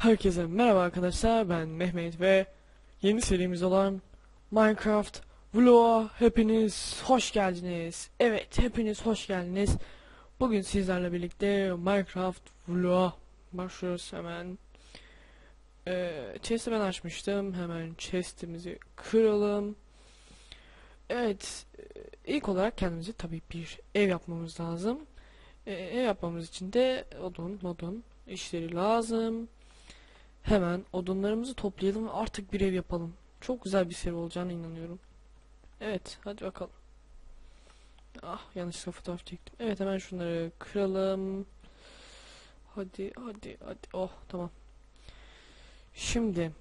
Herkese merhaba arkadaşlar ben Mehmet ve yeni serimiz olan Minecraft Vlog'a hepiniz hoş geldiniz. Evet hepiniz hoş geldiniz. Bugün sizlerle birlikte Minecraft Vlog'a başlıyoruz hemen. Ee, chest'i ben açmıştım. Hemen chest'imizi kıralım. Evet e, ilk olarak kendimize tabii bir ev yapmamız lazım. Ee, ev yapmamız için de odun modun işleri lazım. Hemen odunlarımızı toplayalım ve artık bir ev yapalım. Çok güzel bir seri olacağına inanıyorum. Evet, hadi bakalım. Ah, yanlışlıkla fotoğraf çektim. Evet, hemen şunları kıralım. Hadi, hadi, hadi. Oh, tamam. Şimdi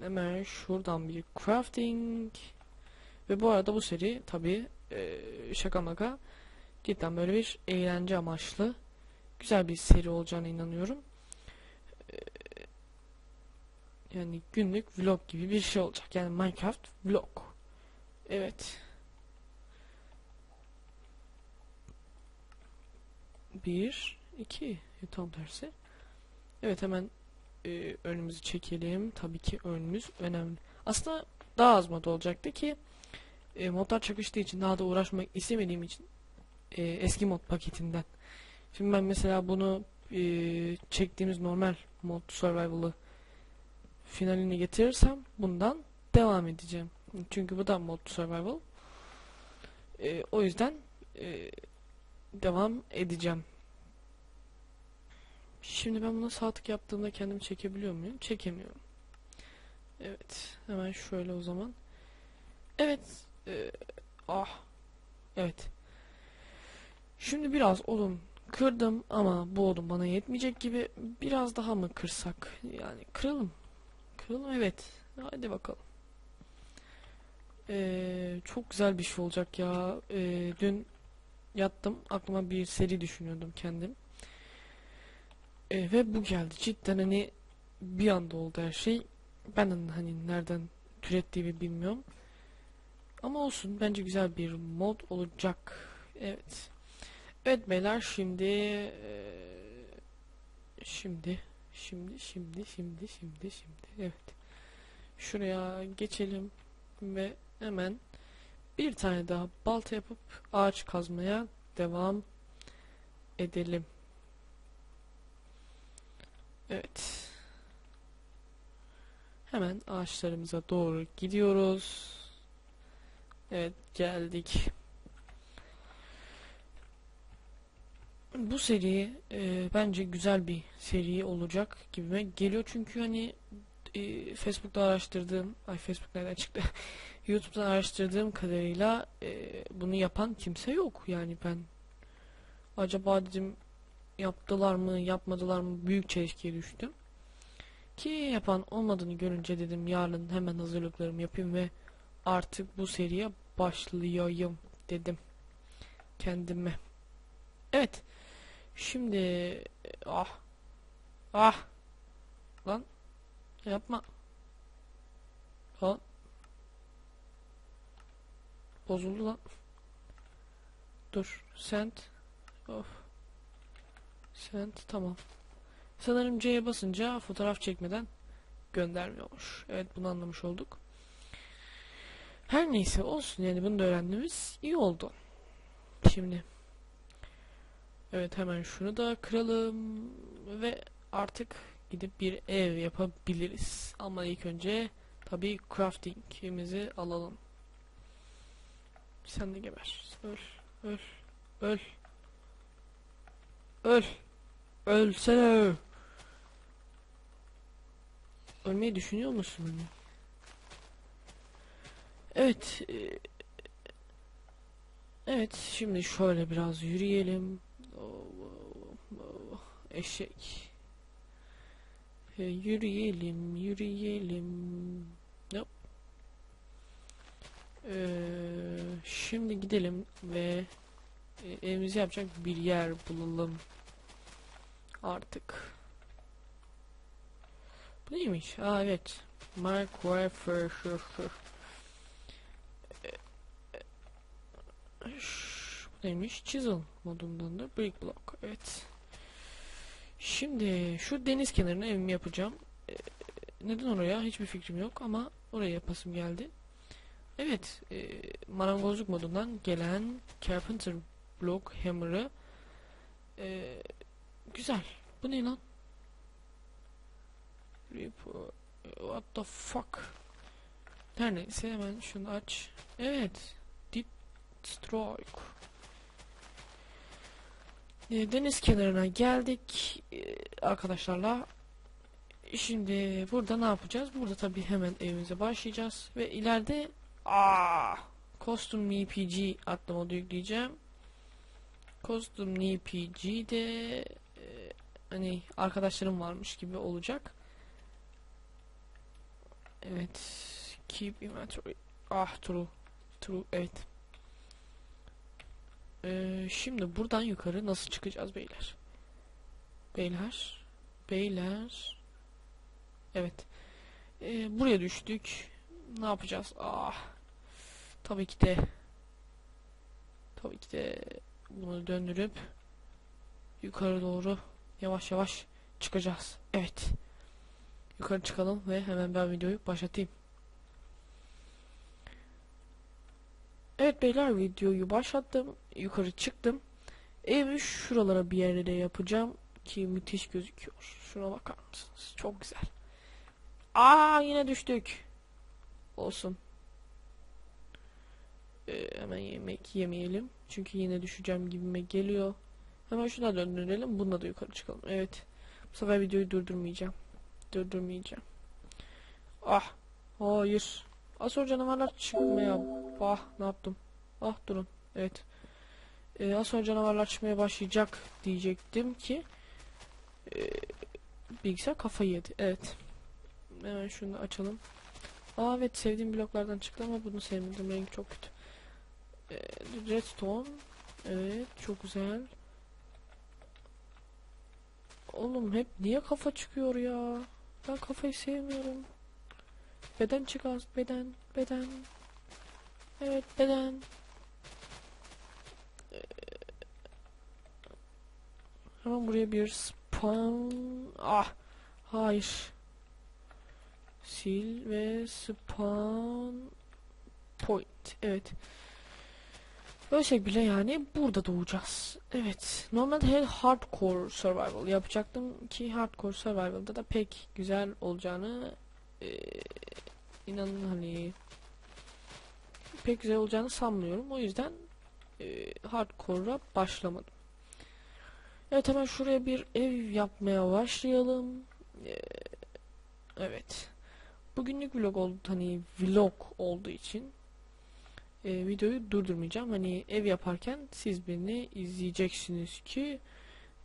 hemen şuradan bir crafting ve bu arada bu seri tabi şaka maka cidden böyle bir eğlence amaçlı güzel bir seri olacağına inanıyorum. Yani günlük vlog gibi bir şey olacak. Yani Minecraft vlog. Evet. Bir, iki. E, tam tersi. Evet hemen e, önümüzü çekelim. Tabii ki önümüz önemli. Aslında daha az mod olacaktı ki e, modlar çakıştığı için daha da uğraşmak istemediğim için e, eski mod paketinden. Şimdi ben mesela bunu e, çektiğimiz normal mod survival'ı finalini getirirsem bundan devam edeceğim. Çünkü bu da mod survival. E, o yüzden e, devam edeceğim. Şimdi ben buna sağ tık yaptığımda kendimi çekebiliyor muyum? Çekemiyorum. Evet. Hemen şöyle o zaman. Evet. E, ah. Evet. Şimdi biraz odun kırdım ama bu odun bana yetmeyecek gibi biraz daha mı kırsak? Yani kıralım. Kıralım evet. Hadi bakalım. Ee, çok güzel bir şey olacak ya. Ee, dün yattım. Aklıma bir seri düşünüyordum kendim. Ee, ve bu geldi. Cidden hani bir anda oldu her şey. Ben hani nereden türettiğimi bilmiyorum. Ama olsun. Bence güzel bir mod olacak. Evet. Evet beyler şimdi ee, şimdi Şimdi, şimdi, şimdi, şimdi, şimdi. Evet. Şuraya geçelim ve hemen bir tane daha balta yapıp ağaç kazmaya devam edelim. Evet. Hemen ağaçlarımıza doğru gidiyoruz. Evet geldik. Bu seri e, bence güzel bir seri olacak gibime geliyor. Çünkü hani e, Facebook'ta araştırdığım ay Facebook nereden çıktı? YouTube'dan araştırdığım kadarıyla e, bunu yapan kimse yok. Yani ben acaba dedim yaptılar mı yapmadılar mı büyük çelişkiye düştüm. Ki yapan olmadığını görünce dedim yarın hemen hazırlıklarımı yapayım ve artık bu seriye başlayayım dedim kendime. Evet Şimdi ah ah lan yapma. Lan. Bozuldu lan. Dur send. Of. Send tamam. Sanırım C'ye basınca fotoğraf çekmeden göndermiyormuş. Evet bunu anlamış olduk. Her neyse olsun yani bunu da öğrendiğimiz iyi oldu. Şimdi Evet hemen şunu da kıralım ve artık gidip bir ev yapabiliriz. Ama ilk önce tabi crafting'imizi alalım. Sen de geber. Öl, öl, öl. Öl. Ölsene. Ölmeyi düşünüyor musun? Evet. E, evet şimdi şöyle biraz yürüyelim. Eşek. E, yürüyelim, yürüyelim. Yap. Ee, şimdi gidelim ve e, evimizi yapacak bir yer bulalım. Artık. Bu neymiş? Aa evet. Mark Warfare. Neymiş? Chisel modundan da Brick Block. Evet. Şimdi şu deniz kenarına evimi yapacağım. Ee, neden oraya hiçbir fikrim yok ama oraya yapasım geldi. Evet, e, marangozluk modundan gelen Carpenter Block Hammer'ı e, güzel. Bu ne lan? What the fuck? Her neyse hemen şunu aç. Evet. Deep Strike. E, deniz kenarına geldik e, arkadaşlarla. Şimdi burada ne yapacağız? Burada tabii hemen evimize başlayacağız ve ileride aa Custom NPG adlı modu yükleyeceğim. Custom NPG de e, hani arkadaşlarım varmış gibi olacak. Evet. Keep inventory. Ah true. True evet. Ee, şimdi buradan yukarı nasıl çıkacağız beyler? Beyler. Beyler. Evet. Ee, buraya düştük. Ne yapacağız? Ah. Tabii ki de. Tabii ki de bunu döndürüp yukarı doğru yavaş yavaş çıkacağız. Evet. Yukarı çıkalım ve hemen ben videoyu başlatayım. Evet beyler videoyu başlattım. Yukarı çıktım. Evi şuralara bir yerlere yapacağım ki müthiş gözüküyor. Şuna bakar mısınız? Çok güzel. Aa yine düştük. Olsun. Ee, hemen yemek yemeyelim. Çünkü yine düşeceğim gibime geliyor. Hemen şuna döndürelim. Bununla da yukarı çıkalım. Evet. Bu sefer videoyu durdurmayacağım. Durdurmayacağım. Ah. Hayır. Asor canavarlar çıkmaya. Ah ne yaptım? Ah durun. Evet. Ee, az sonra canavarlar çıkmaya başlayacak diyecektim ki ee, bilgisayar kafayı yedi. Evet. Hemen şunu açalım. Aa evet sevdiğim bloklardan çıktı ama bunu sevmedim. Renk çok kötü. Ee, redstone. Evet çok güzel. Oğlum hep niye kafa çıkıyor ya? Ben kafayı sevmiyorum. Beden çık az. Beden. Beden. Evet beden. Hemen buraya bir spam. Ah. Hayır. Sil ve spawn point. Evet. Böyle şekilde yani burada doğacağız. Evet. Normalde hardcore survival yapacaktım ki hardcore survival'da da pek güzel olacağını e, inanın hani pek güzel olacağını sanmıyorum. O yüzden e, hardcore'a başlamadım. Evet hemen şuraya bir ev yapmaya başlayalım. E, evet. Bugünlük vlog oldu hani vlog olduğu için e, videoyu durdurmayacağım. Hani ev yaparken siz beni izleyeceksiniz ki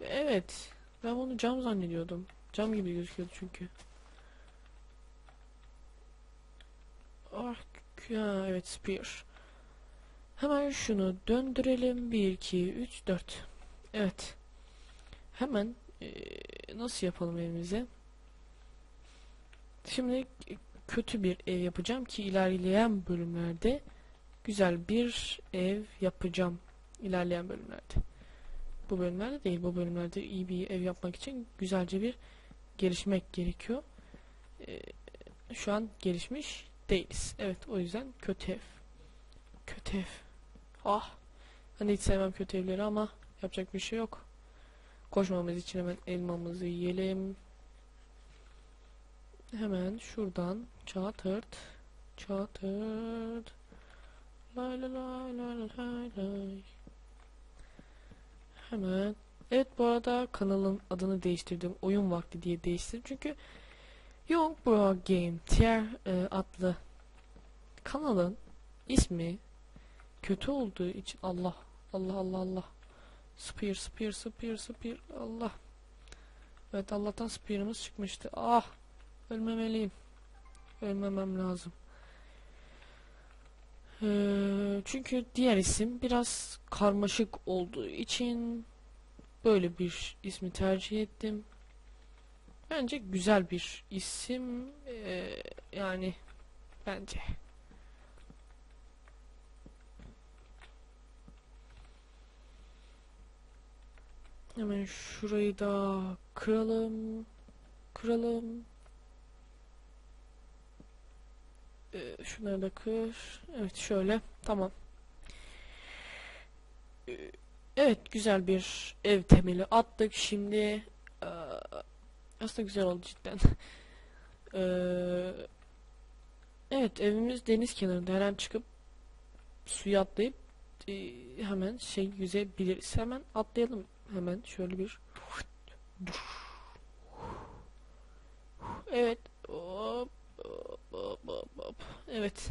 evet ben onu cam zannediyordum. Cam gibi gözüküyordu çünkü. Ah ya evet spear. Hemen şunu döndürelim. 1 2 3 4. Evet. Hemen e, nasıl yapalım evimize? Şimdi kötü bir ev yapacağım ki ilerleyen bölümlerde güzel bir ev yapacağım ilerleyen bölümlerde. Bu bölümlerde değil, bu bölümlerde iyi bir ev yapmak için güzelce bir gelişmek gerekiyor. Ee, şu an gelişmiş değiliz. Evet, o yüzden kötü ev. Kötü ev. Ah. Hani hiç sevmem kötü evleri ama yapacak bir şey yok. Koşmamız için hemen elmamızı yiyelim. Hemen şuradan çatırt çatırt lay lay lay lay lay lay hemen. Evet bu arada kanalın adını değiştirdim. Oyun vakti diye değiştirdim. Çünkü Young Bro Game Tier e, adlı kanalın ismi kötü olduğu için Allah Allah Allah Allah Spear Spear Spear Spear Allah Evet Allah'tan Spear'ımız çıkmıştı ah Ölmemeliyim. Ölmemem lazım. Ee, çünkü diğer isim biraz karmaşık olduğu için böyle bir ismi tercih ettim. Bence güzel bir isim. Ee, yani bence. Hemen şurayı da kıralım. Kıralım. Ee, şunları da kır. Evet şöyle. Tamam. Ee, evet güzel bir ev temeli attık. Şimdi eee, aslında güzel oldu cidden. Eee, evet evimiz deniz kenarında. Her an çıkıp suya atlayıp eee, hemen şey yüzebiliriz. Hemen atlayalım. Hemen şöyle bir Evet. Evet.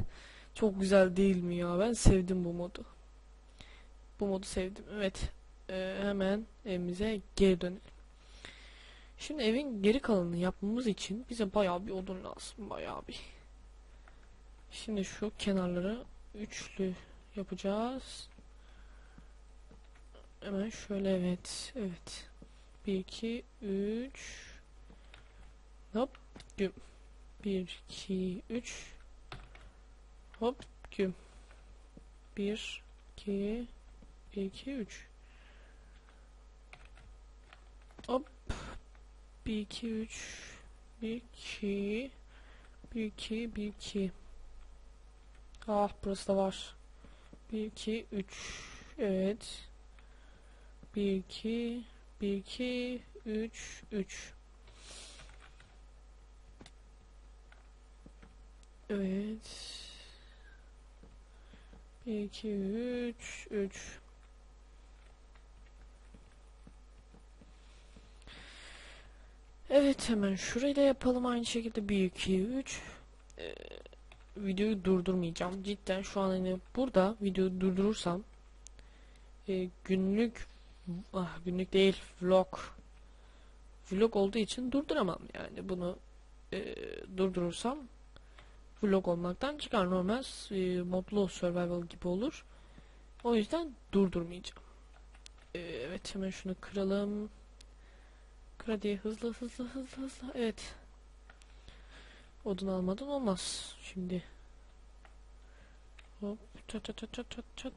Çok güzel değil mi ya? Ben sevdim bu modu. Bu modu sevdim. Evet. Ee, hemen evimize geri dönelim. Şimdi evin geri kalanını yapmamız için bize bayağı bir odun lazım. Bayağı bir. Şimdi şu kenarları üçlü yapacağız. Hemen şöyle evet. Evet. 1 2 3 Hop güm. 1 2 3 Hop güm. 1 2 1 2 3 Hop 1 2 3 1 2 1 2 1 2 Ah burası da var. 1 2 3 Evet. 1 2 1 2 3 3 Evet. 1 2 3 3 Evet hemen şurayı da yapalım aynı şekilde. 1 2 3 ee, videoyu durdurmayacağım. Cidden şu an hani burada videoyu durdurursam e, günlük ah, günlük değil vlog. Vlog olduğu için durduramam yani. Bunu e, durdurursam vlog olmaktan çıkar normal e, modlu survival gibi olur. O yüzden durdurmayacağım. E, evet hemen şunu kıralım. Kır diye hızlı hızlı hızlı hızlı. Evet. Odun almadan olmaz şimdi. Hop çat çat çat çat çat.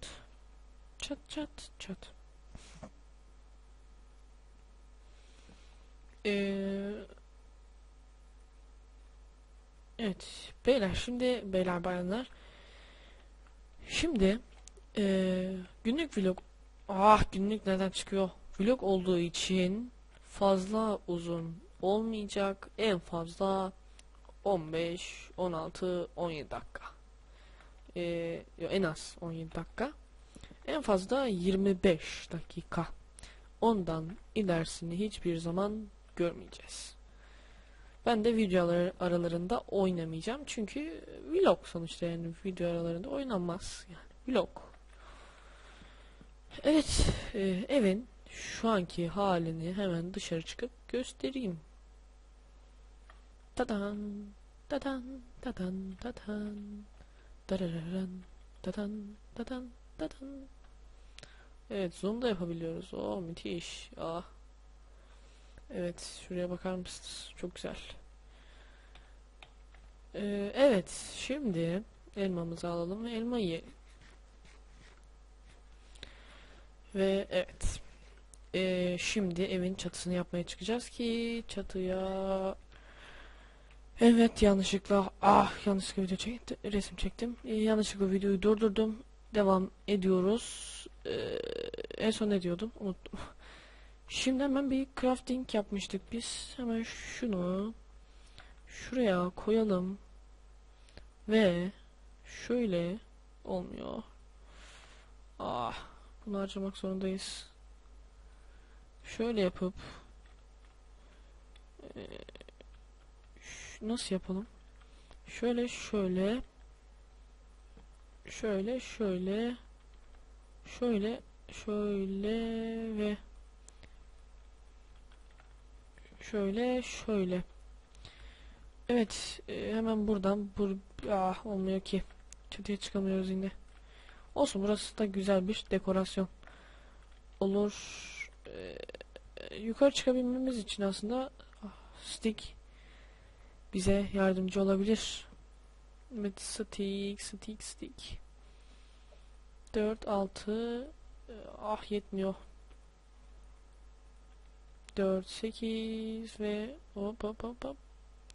Çat çat çat Ee, evet beyler şimdi beyler bayanlar. Şimdi ee, günlük vlog ah günlük neden çıkıyor? Vlog olduğu için fazla uzun olmayacak. En fazla 15 16 17 dakika. Ee, en az 17 dakika. En fazla 25 dakika. Ondan ilerisini hiçbir zaman görmeyeceğiz. Ben de videolar aralarında oynamayacağım. Çünkü vlog sonuçta yani video aralarında oynanmaz. Yani vlog. Evet, e, evin şu anki halini hemen dışarı çıkıp göstereyim. Tadan, tadan, tadan, tadan, darararan, tadan, tadan, tadan. Evet, zoom da yapabiliyoruz. Oo, müthiş. Ah. Evet, şuraya bakar mısınız? Çok güzel. Ee, evet, şimdi elmamızı alalım ve elma yiyelim. Ve evet. Ee, şimdi evin çatısını yapmaya çıkacağız ki çatıya Evet yanlışlıkla ah yanlışlıkla video çektim resim çektim ee, yanlışlıkla videoyu durdurdum devam ediyoruz ee, en son ne diyordum unuttum Şimdi hemen bir crafting yapmıştık biz. Hemen şunu şuraya koyalım. Ve şöyle olmuyor. Ah, bunu harcamak zorundayız. Şöyle yapıp e, nasıl yapalım? Şöyle şöyle şöyle şöyle şöyle şöyle ve Şöyle şöyle. Evet e, hemen buradan bur ah, olmuyor ki. Çatıya çıkamıyoruz yine. Olsun burası da güzel bir dekorasyon. Olur. E, yukarı çıkabilmemiz için aslında ah, stick bize yardımcı olabilir. Evet stick stick stick. 4 6 ah yetmiyor. 4, 8 ve hop hop hop hop.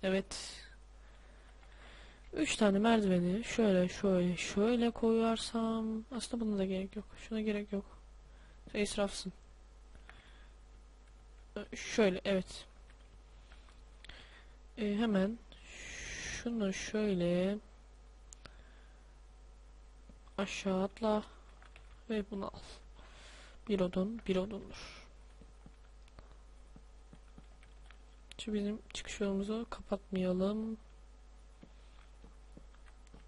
Evet. 3 tane merdiveni şöyle şöyle şöyle koyarsam aslında buna da gerek yok. Şuna gerek yok. Sen israfsın. Ee, Şöyle evet. Ee, hemen şunu şöyle aşağı atla ve bunu al. Bir odun, bir odundur. Şu bizim çıkış yolumuzu kapatmayalım.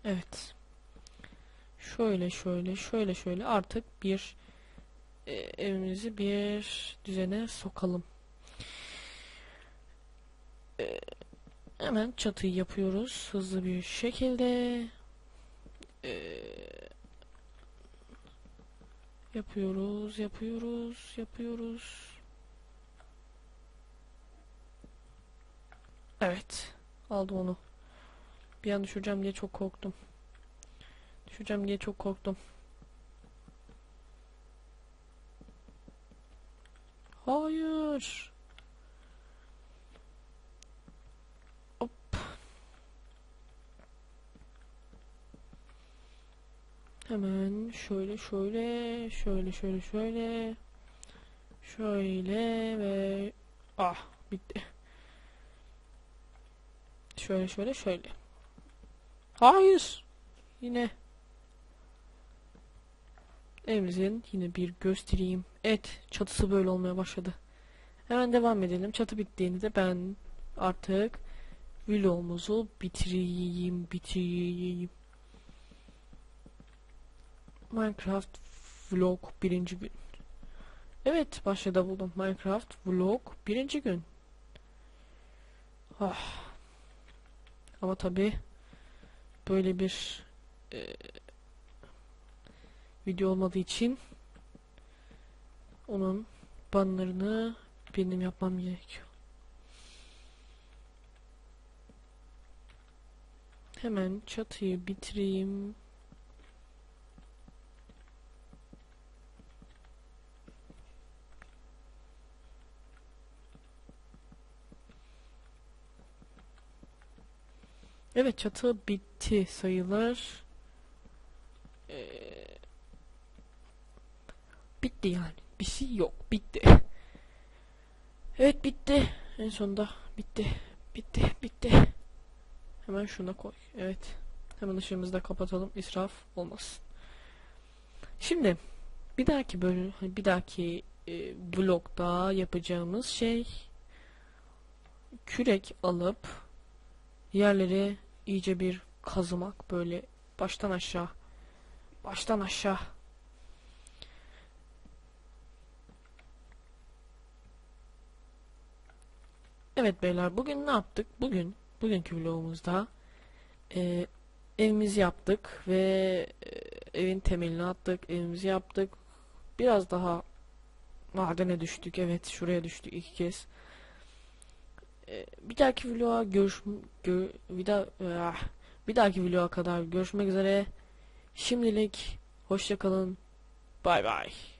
Evet. Şöyle şöyle şöyle şöyle artık bir e, evimizi bir düzene sokalım. E, hemen çatıyı yapıyoruz hızlı bir şekilde. E, yapıyoruz, yapıyoruz, yapıyoruz. Evet, aldım onu. Bir an düşüreceğim diye çok korktum. Düşüreceğim diye çok korktum. Hayır. Hop. Hemen şöyle şöyle şöyle şöyle şöyle şöyle ve ah bitti. Şöyle şöyle şöyle. Hayır. Yine evimizin yine bir göstereyim. Evet çatısı böyle olmaya başladı. Hemen devam edelim. Çatı bittiğinde ben artık vlogumuzu bitireyim bitireyim. Minecraft vlog birinci gün. Evet başladı buldum. Minecraft vlog birinci gün. Ah. Ama tabi böyle bir e, video olmadığı için onun banlarını benim yapmam gerekiyor. Hemen çatıyı bitireyim. Evet çatı bitti sayılır. Ee, bitti yani. Bir şey yok. Bitti. Evet bitti. En sonunda bitti. Bitti. Bitti. Hemen şuna koy. Evet. Hemen ışığımızı da kapatalım. İsraf olmasın. Şimdi bir dahaki bölüm bir dahaki e, vlogda yapacağımız şey kürek alıp yerleri iyice bir kazımak böyle baştan aşağı baştan aşağı Evet beyler bugün ne yaptık? Bugün bugünkü vlogumuzda e, evimizi yaptık ve e, evin temelini attık, evimizi yaptık. Biraz daha madene düştük. Evet şuraya düştük iki kez. E, bir dahaki vloga görüş gö, bir, daha, ah, bir dahaki vloga kadar görüşmek üzere. Şimdilik hoşça kalın. Bay bay.